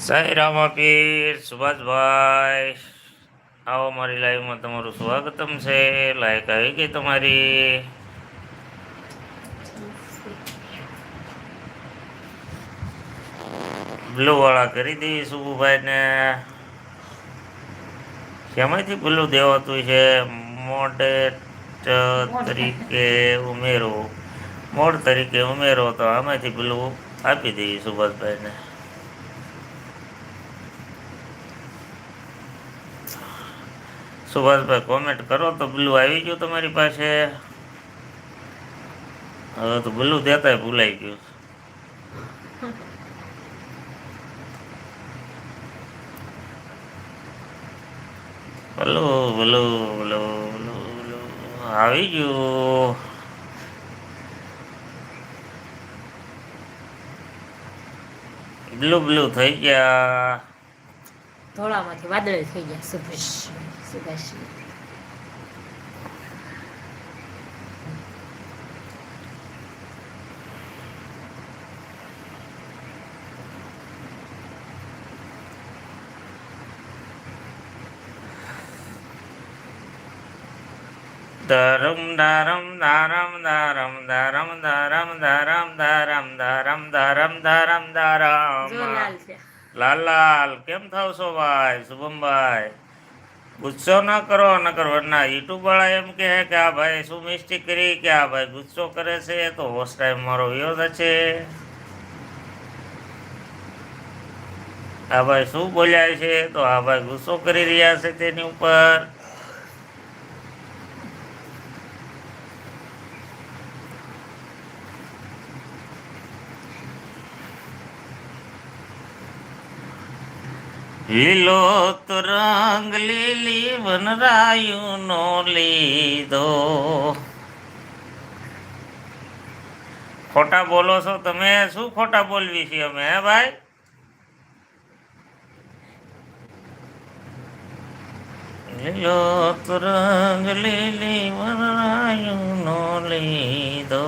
સાઈ રામા પીર સુભાષભાઈ. આવો મારી લાઈવમાં તમારું સ્વાગતમ છે. લાઈક આવી ગઈ તમારી? બ્લુ વાળા કરી દઈએ સુભુભાઈને. શેમાંથી બ્લુ દેવાતું છે? મોડેટ તરીકે ઉમેરો. મોડ તરીકે ઉમેરો તો આમાંથી બ્લુ આપી દઈએ સુભાષભાઈને સુભાષભાઈ કોમેન્ટ કરો તો બ્લુ આવી ગયું તમારી પાસે? હવે તો બ્લુ દેતા ભૂલાઈ ગયું. ભલો ભલો ભલો ભલો આવી ગયું. બ્લુ બ્લુ થઈ ગયા. ધોળામાંથી વાદળ થઈ ગયા સુભાષ સુભાષ ધરમ ધારમ ધારમ ધારમ ધારમ ધારમ ધારમ ધારમ ધારમ ધારમ ધારમ ધારમ જો લાલ છે લાલ લાલ કેમ થાવ છો ભાઈ શુભમભાઈ ગુસ્સો ના કરો ન કરો ના યુટ્યુબવાળા એમ કહે કે આ ભાઈ શું મિસ્ટેક કરી કે આ ભાઈ ગુસ્સો કરે છે, તો હોસ્ટ ટાઈમ મારો વિરોધ છે. આ ભાઈ શું બોલ્યા છે, તો આ ભાઈ ગુસ્સો કરી રહ્યા છે તેની ઉપર. લીલો તો રંગ લીલી વનરાયું નો લીધો. ખોટા બોલો છો તમે? શું ખોટા બોલવી છીએ અમે, હે ભાઈ? લીલો તો રંગ લીલી વનરાયું નો લીધો.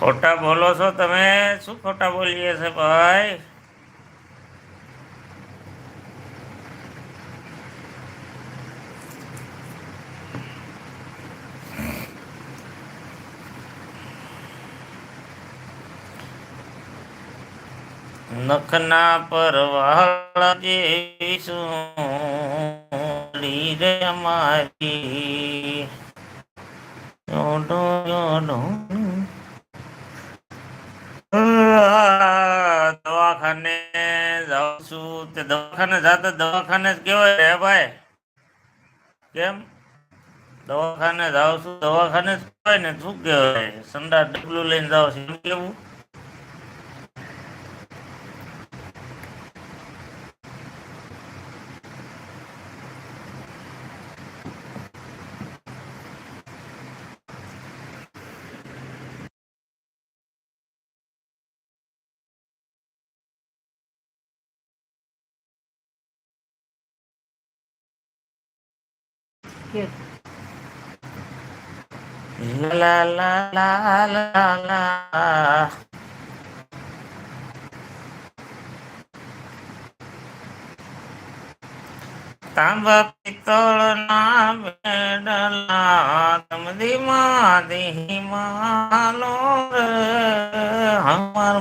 ખોટા બોલો છો તમે? શું ખોટા બોલીએ છે ભાઈ? નખના પર વાળા જેવી રે મારી જોડો જોડો દવાખાને જાઉં છું. તે દવાખાને જાતા દવાખાને કેવાય રે ભાઈ. કેમ? દવાખાને જાઉં છું. દવાખાને જ કહેવાય ને શું કહેવાય? સંડા ડબલું લઈને જાવ છું. એમ કેવું? la la la la la. Tamba pitol na bedala tamdi ma dehi ma lor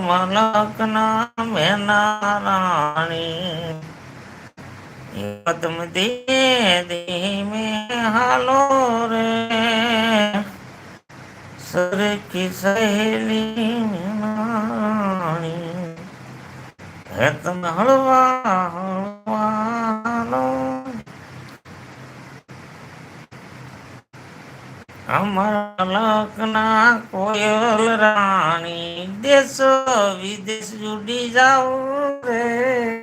malak na mena rani. पद्म दे दे में हालो रे સરખી સહેલી નાણી હે હળવા હળવાનો અમારા લખના કોયલ રાણી દેશ વિદેશ જુડી જાઓ રે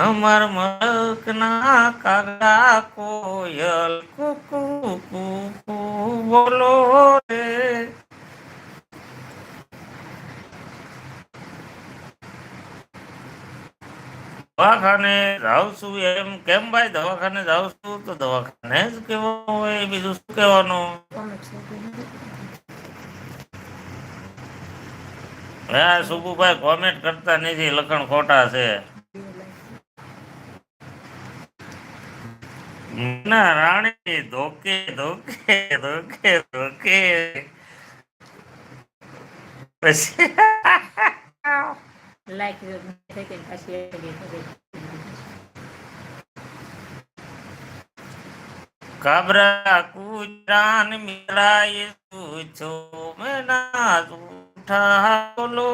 અમર મલકના કાગડા કોયલ કુકુ કુકુ બોલો રે દવાખાને જાઉં છું એમ કેમ ભાઈ દવાખાને જાઉં છું તો દવાખાને જ કેવું હોય બીજું શું શોધી હા સુકુભાઈ કોમેન્ટ કરતા નથી લખણ ખોટા છે ના રાણી ધોકે ધોકે ધોકે ધોકે પછી લાઈક. કાબરા કુજરાન મિલાય પૂછો મેના ઉઠા બોલો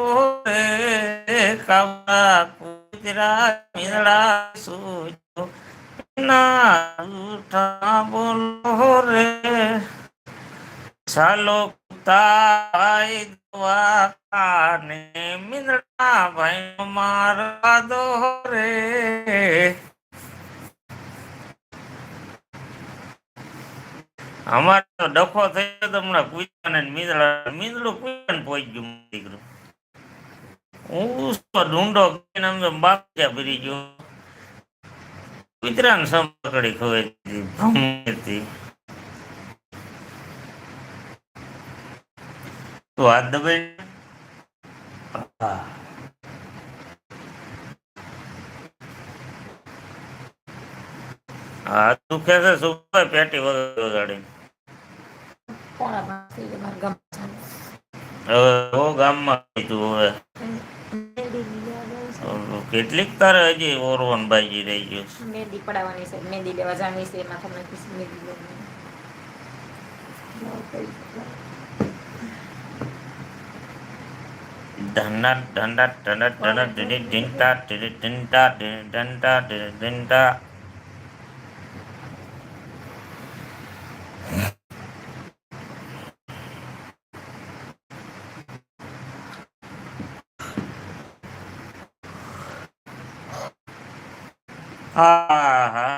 રે કાબરા કુજરા મિલા સૂચો બોલો રે. ચાલો તાઈ દવા કાને મિંદડા ભાઈ મારા દો રે. અમારે તો ડફો થયો તો હમણાં કુઈયાને ને મીંદડા, મીંદડું કુઈયાને પહોંચી ગયું દીકરું. હું ઢૂંઢો બાપિયા ભરી ગયો. કૂતરાને સંપકડી ખવાઈ ભમતી. તું હાથ દબાઈ હાથ દુખે છે સુભાઈ પેટી વગર વગાડી હવે ગામમાં તું હવે. કેટલીક તારે હજી ઓરવન બાજી રહી ગયું મહેંદી પડાવવાની છે મહેંદી લેવા જાણી છે નાખી છે મહેંદી લેવાની ધન્ના ધન્ના ધન્ના ધીની ધીનતા ધીની ધીનતા ધીની ધીનતા ધીની ધીરે હા હા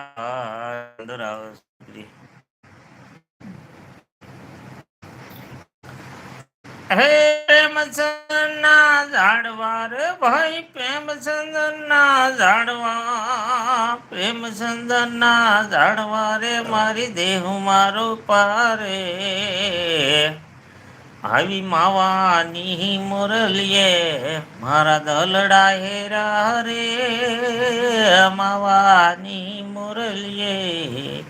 પ્રેમચંદના ઝાડવા રે ભાઈ પ્રેમચંદના ઝાડવા પ્રેમચંદના ઝાડવા રે મારી દેહ મારો પારે. આવી માવાની મુરલીએ, મારા દલડા હેરા રે માવાની મુરલીએ.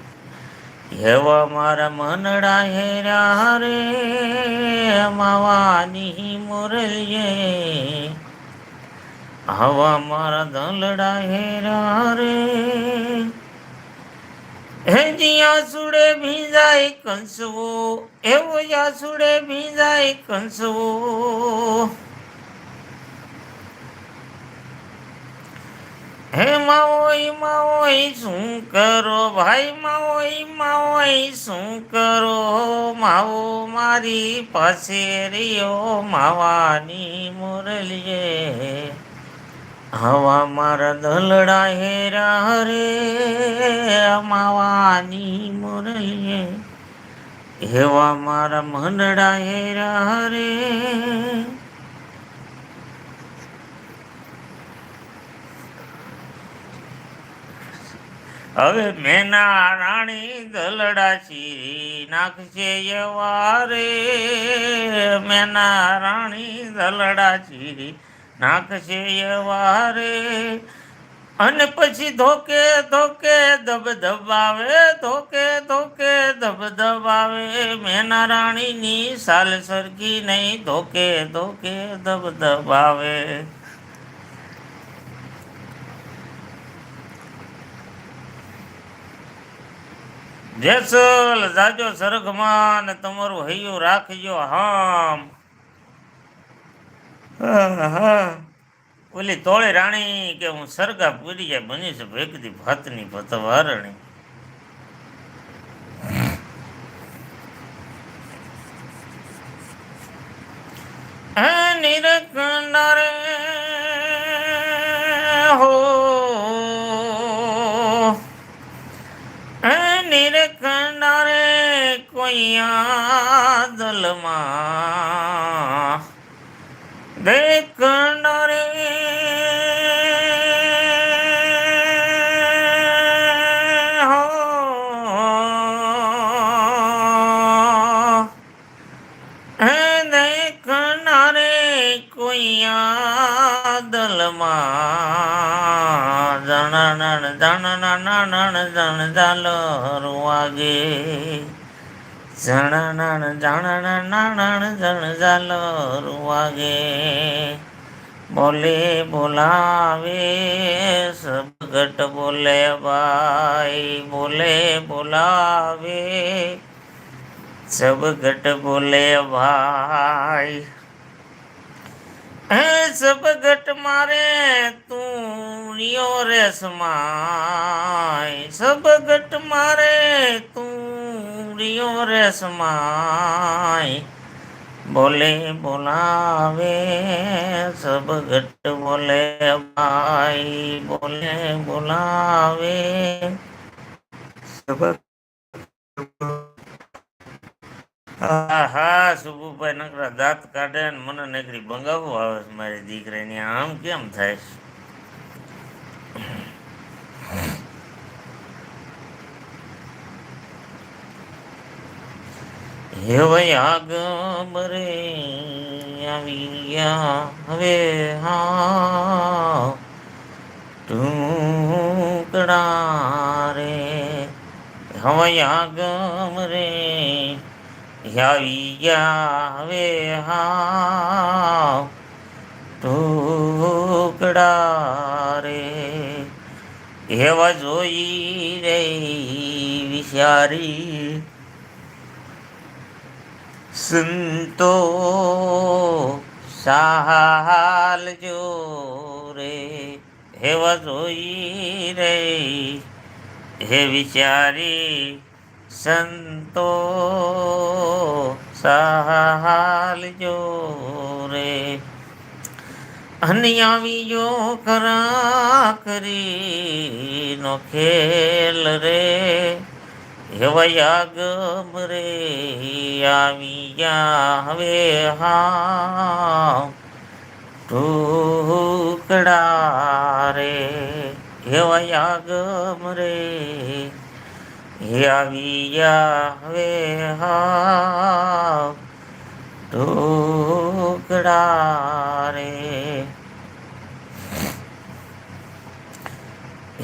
એવા મારા મનડા હેરા રે માવાની મુરલીએ. આવા મારા દલડા હેરા રે હે જ્યાં સુડે ભીંજાય કંસવો, એવો આસુડે સુડે ભીંજાય કંસવો. હે માઓઈ માઓઈ શું કરો? ભાઈ માઓઈ માઓઈ શું કરો? માવો મારી પાસે રહ્યો, માવાની મુરલીએ. હવા મારા દલડા હેરા હરે, અમાવાની મુરલીએ. હેવા મારા મનડા હેરા હરે. હવે મેના રાણી દલડા ચીરી નાખશે એવા રે મેના રાણી દલડા ચીરી નાખશે વારે, અને પછી ધોકે ધોકે ધબ ધબાવે ધોકે ધોકે ધબ ધબાવે મેના રાણીની સાલ સરખી નહીં, ધોકે ધોકે ધબ ધબાવે જેસલ, જાજો સરગમાં તમારું હૈયું રાખજો હામ. ઓલી તોળી રાણી કે હું સરગા પૂરી જાય, બની છે ભેગતી ભાતની ભતવારણી. નિરકંડરે હો. નિરકંડરે કોઈ આદલમાં દેખનારે દેખનારે કોઈ યાદલમાં જણ નણ જણ નણ નણ જણ જાલ રૂવાગે જણણ જણણ જણ જાલર વાગે. બોલે બોલાવે, સબગટ બોલે ભાઈ, બોલે બોલાવે, સબગટ બોલે ભાઈ. હે સબ ઘટ મારે તું રિયો રે સમાય સબગટ મારે તું રિયો રે સમાય બોલે બોલાવે સબગટ બોલે ભાઈ. બોલે બોલાવે. સબ હા સુબુભાઈ નકરા દાંત કાઢે ને મને નકરી બંગાવું આવે મારી દીકરીની. આમ કેમ થાય? હે ભાઈ, આગમ રે આવી ગયા હવે હા, ટુકડા રે. હવે આગમ રે હવે હા ટુકડા રે. એવા જોઈ રે વિચારી સંતો સાલજો રે હેવા જોઈ રે હે વિચારી સંતો સહાલજો રે અને આવી જો ખરા કરી નો ખેલ રે. હેવયા ગમ રે, આવી યા હવે હા ટુકડા રે, હેવયા ગમ રે. આવી યા હવે હા ટુકડા રે.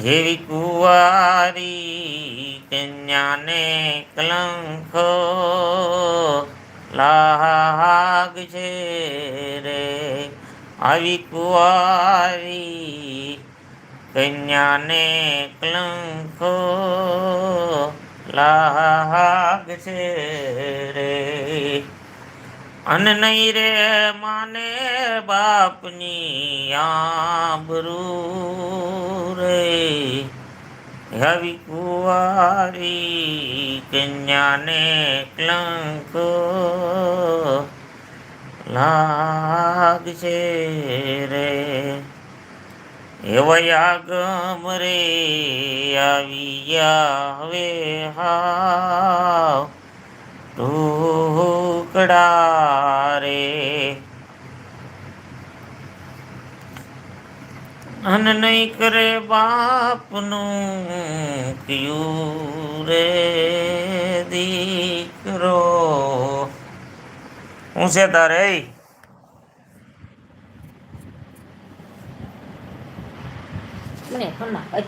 હેવી કુવારી કન્યાને કલંક લાગ છે રે. આવી કુવારી કન્યાને કલંક લાગ છે રે. અન નહીં રે માને બાપની આબરૂ રે. આવી કુવારી કન્યાને ક્લંક લાગશે રે. એવયા ગમ રે આવ્યા હવે હા ટુકડા રે. અન નહીં કરે બાપનું કયું રે દીકરો? હું છે તારે? મને ફોનમાં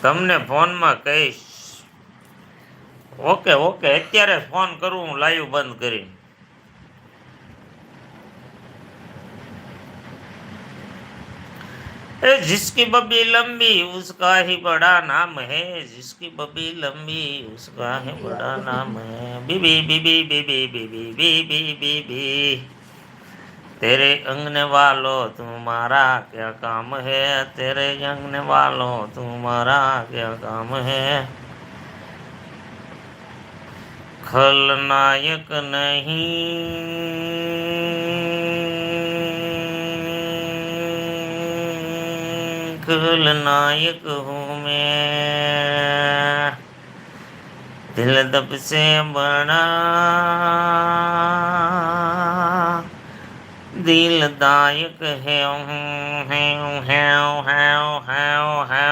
તમને ફોનમાં કહીશ ઓકે ઓકે અત્યારે ફોન કરું હું લાઈવ બંધ કરી ए जिसकी बबी लंबी उसका ही बड़ा नाम है जिसकी बबी लंबी उसका ही बड़ा नाम है बीबी बीबी बीबी बीबी बीबी बीबी तेरे अंगने वालो तुम्हारा क्या काम है? तेरे अंगने वालो तुम्हारा क्या काम है? खलनायक नहीं खलनायक हूँ मैं। दिल दब से बड़ा दिलदायक है हूँ है हूँ है हूँ है हूँ है